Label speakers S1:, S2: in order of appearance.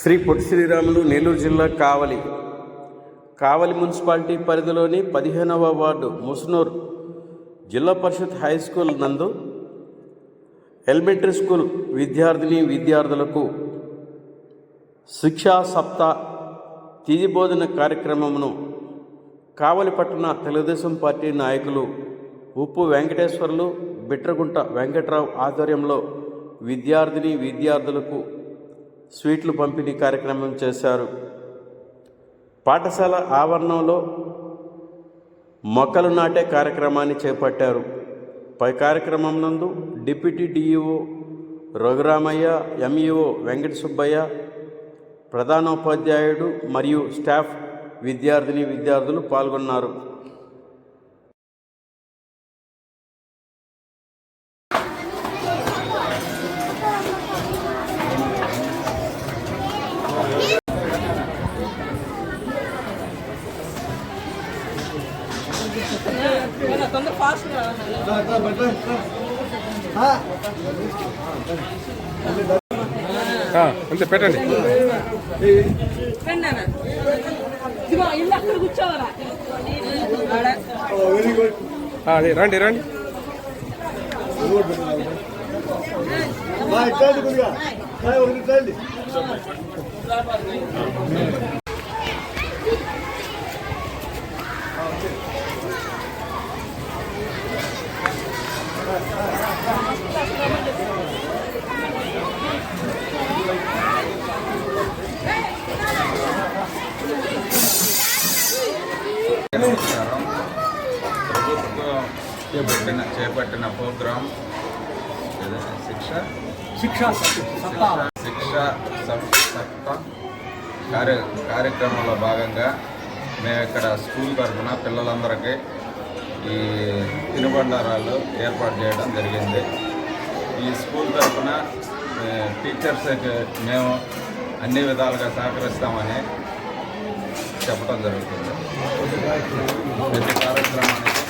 S1: శ్రీ పొట్టి శ్రీరాములు నెల్లూరు జిల్లా కావలి. కావలి మున్సిపాలిటీ పరిధిలోని పదిహేనవ ward Musunur Zilla Parishad high school నందు ఎలిమెంటరీ స్కూల్ విద్యార్థిని విద్యార్థులకు శిక్షా సప్తా తిది బోధన కార్యక్రమమును కావలి పట్టణ తెలుగుదేశం పార్టీ నాయకులు ఉప్పు వెంకటేశ్వర్లు బిట్రగుంట వెంకట్రావు ఆధ్వర్యంలో విద్యార్థిని విద్యార్థులకు స్వీట్లు పంపిణీ కార్యక్రమం చేశారు. పాఠశాల ఆవరణంలో మొక్కలు నాటే కార్యక్రమాన్ని చేపట్టారు. పై కార్యక్రమం నందు deputy DEO Raghuramaiah MEO Venkata Subbaiah ప్రధానోపాధ్యాయుడు మరియు స్టాఫ్ విద్యార్థిని విద్యార్థులు పాల్గొన్నారు.
S2: తొందర ఫాస్ట్
S3: ఆ, అంతే పెట్టండి. అదే రండి రండి.
S4: ప్రభుత్వం చేపట్టిన చేపట్టిన ప్రోగ్రాం శిక్ష?
S5: శిక్ష
S4: శిక్ష సప్తా కార్య కార్యక్రమంలో భాగంగా మేము ఇక్కడ స్కూల్ తరఫున పిల్లలందరికీ ఈ తినుబండారాలు ఏర్పాటు చేయడం జరిగింది. ఈ స్కూల్ తరఫున టీచర్స్కి మేము అన్ని విధాలుగా సహకరిస్తామని చెప్పడం జరుగుతుంది. ప్రతి కార్యక్రమానికి